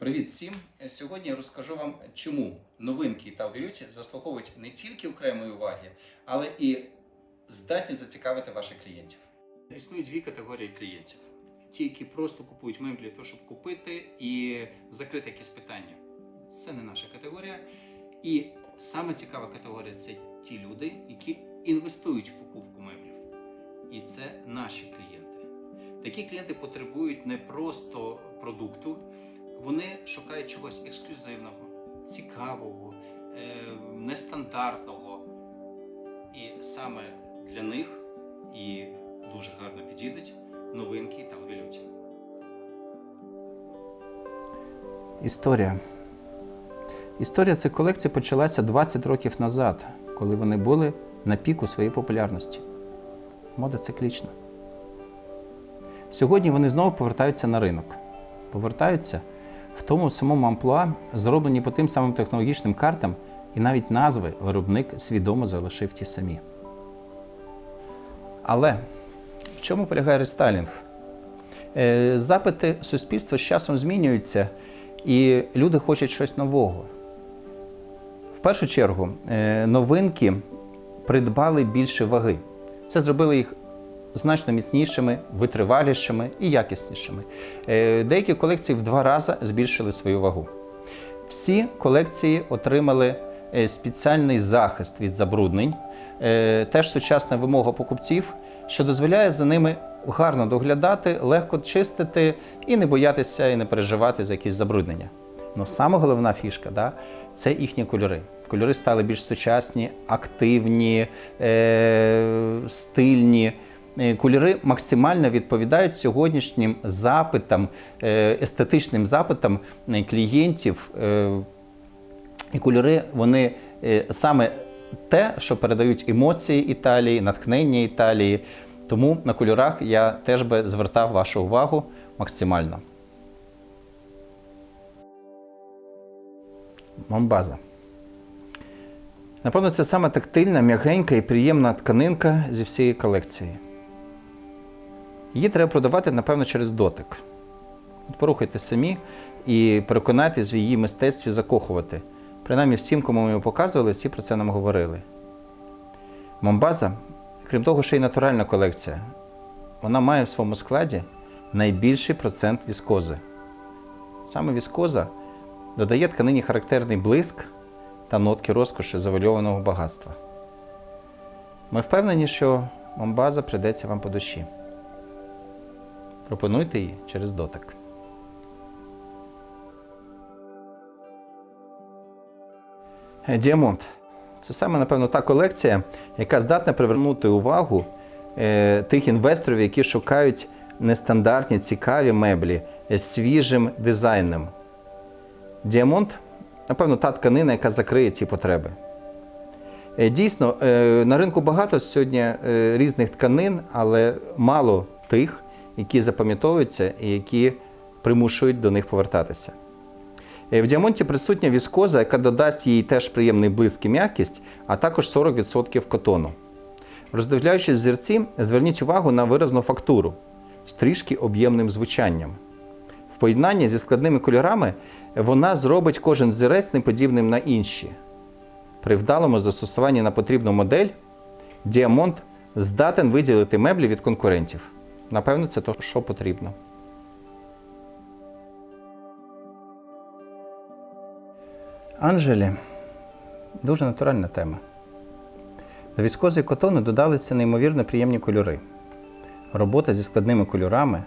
Привіт всім! Сьогодні я розкажу вам, чому новинки та валюті заслуговують не тільки окремої уваги, але і здатні зацікавити ваших клієнтів. Існують дві категорії клієнтів: ті, які просто купують меблі для того, щоб купити і закрити якісь питання. Це не наша категорія. І саме цікава категорія це ті люди, які інвестують в покупку меблів. І це наші клієнти. Такі клієнти потребують не просто продукту, вони шукають чогось ексклюзивного, цікавого, е, нестандартного. І саме для них і дуже гарно підійдуть новинки та валюті. Історія. Історія цих колекцій почалася 20 років назад, коли вони були на піку своєї популярності. Мода циклічна. Сьогодні вони знову повертаються на ринок. Повертаються в тому самому амплуа, зроблені по тим самим технологічним картам, і навіть назви виробник свідомо залишив ті самі. Але в чому полягає рестайлінг? Е, Запити суспільства з часом змінюються, і люди хочуть щось нового. В першу чергу, е, новинки придбали більше ваги. Це зробило їх значно міцнішими, витривалішими і якіснішими. Е, Деякі колекції в два рази збільшили свою вагу. Всі колекції отримали е, спеціальний захист від забруднень, е, теж сучасна вимога покупців, що дозволяє за ними гарно доглядати, легко чистити і не боятися і не переживати за якісь забруднення. Но саме головна фішка да, це їхні кольори. Кольори стали більш сучасні, активні, е- стильні. Е, Кольори максимально відповідають сьогоднішнім запитам, е, естетичним запитам е, клієнтів. І кольори вони саме те, що передають емоції Італії, натхнення Італії. Тому на кольорах я теж би звертав вашу увагу максимально. Момбаза. Напевно, це саме тактильна, м'ягенька і приємна тканинка зі всієї колекції. Її треба продавати, напевно, через дотик. От порухайте самі і переконайтесь в її мистецтві закохувати. Принаймні всім, кому ми його показували, всі про це нам говорили. Момбаза, крім того, ще й натуральна колекція. Вона має в своєму складі найбільший процент віскози. Саме віскоза додає тканині характерний блиск та нотки розкоші завальованого багатства. Ми впевнені, що Момбаза прийдеться вам по душі. Пропонуйте її через дотик. Е, Діамонт. Це саме, напевно, та колекція, яка здатна привернути увагу е, тих інвесторів, які шукають нестандартні, цікаві меблі з свіжим дизайном. Діамонт, напевно, та тканина, яка закриє ці потреби. Е, Дійсно, на ринку багато сьогодні різних тканин, але мало тих, які запам'ятовуються і які примушують до них повертатися. Е, В діамонті присутня віскоза, яка додасть їй теж приємний блиск і м'якість, а також 40% котону. Роздивляючись зірці, зверніть увагу на виразну фактуру з трішки об'ємним звучанням. В поєднанні зі складними кольорами вона зробить кожен зірець неподібним на інші. При вдалому застосуванні на потрібну модель діамонт здатен виділити меблі від конкурентів. Напевно, це то, що потрібно. Анжелі дуже натуральна тема. До віскози котону додалися неймовірно приємні кольори. Робота зі складними кольорами,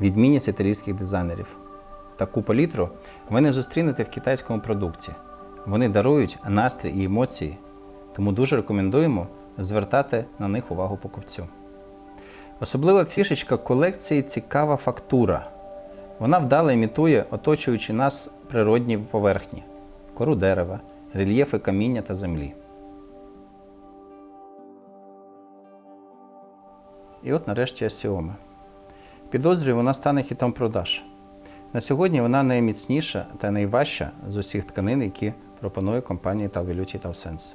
відмінність італійських дизайнерів. Таку палітру ви не зустрінете в китайському продукті. Вони дарують настрій і емоції, тому дуже рекомендуємо звертати на них увагу покупцю. Особлива фішечка колекції цікава фактура. Вона вдало імітує оточуючи нас природні поверхні, кору дерева, рельєфи каміння та землі. І от нарешті Асіома. Підозрюю, вона стане хітом продаж. На сьогодні вона найміцніша та найважча з усіх тканин, які пропонує компанія Talveluti Sense.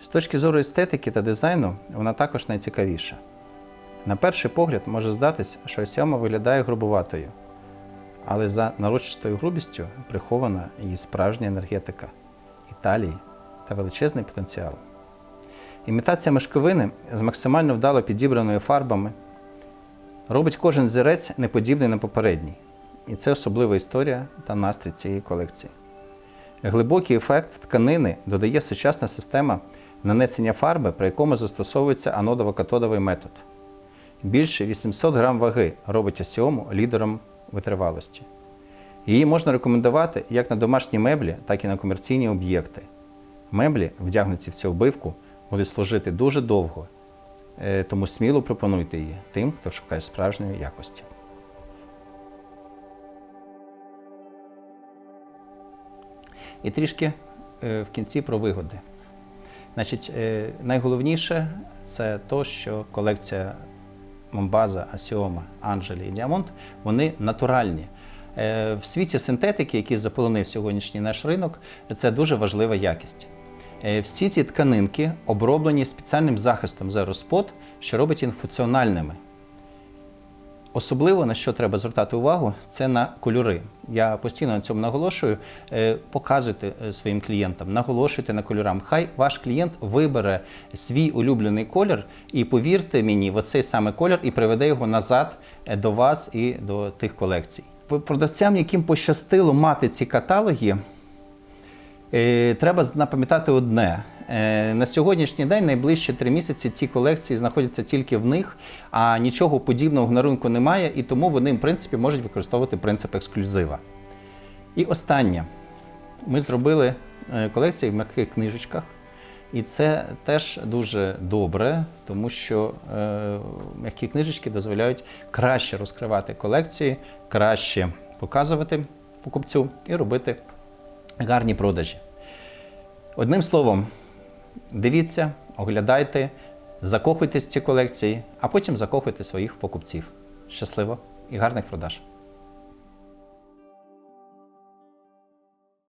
З точки зору естетики та дизайну, вона також найцікавіша. На перший погляд може здатись, що сьома виглядає грубуватою. але за нарочистою грубістю прихована її справжня енергетика Італії та величезний потенціал. Імітація мешковини з максимально вдало підібраною фарбами робить кожен зірець неподібний на попередній. І це особлива історія та настрій цієї колекції. Глибокий ефект тканини додає сучасна система нанесення фарби, при якому застосовується анодово-катодовий метод. Більше 800 грам ваги робить осіому лідером витривалості. Її можна рекомендувати як на домашні меблі, так і на комерційні об'єкти. Меблі, вдягнуті в цю обивку, будуть служити дуже довго, е, тому сміло пропонуйте її тим, хто шукає справжньої якості. І трішки е, в кінці про вигоди. Значить, е, найголовніше це то, що колекція Момбаза, Асіома, Анджелі і Діамонт вони натуральні. Е, В світі синтетики, який заполонив сьогоднішній наш ринок, це дуже важлива якість. Е, Всі ці тканинки оброблені спеціальним захистом Zero Spot, що робить їх функціональними. Особливо на що треба звертати увагу, це на кольори. Я постійно на цьому наголошую. Е, Показуйте е, своїм клієнтам, наголошуйте на кольорам. Хай ваш клієнт вибере свій улюблений колір, і повірте мені, в оцей саме колір і приведе його назад е, до вас і до тих колекцій. Продавцям, яким пощастило мати ці каталоги, Треба запам'ятати одне. Е, На сьогоднішній день, найближчі три місяці, ці колекції знаходяться тільки в них, а нічого подібного на ринку немає, і тому вони, в принципі, можуть використовувати принцип ексклюзива. І останнє. Ми зробили е, колекції в м'яких книжечках, і це теж дуже добре, тому що е, м'які книжечки дозволяють краще розкривати колекції, краще показувати покупцю і робити гарні продажі. Одним словом, дивіться, оглядайте, закохуйтесь в ці колекції, а потім закохуйте своїх покупців. Щасливо і гарних продаж!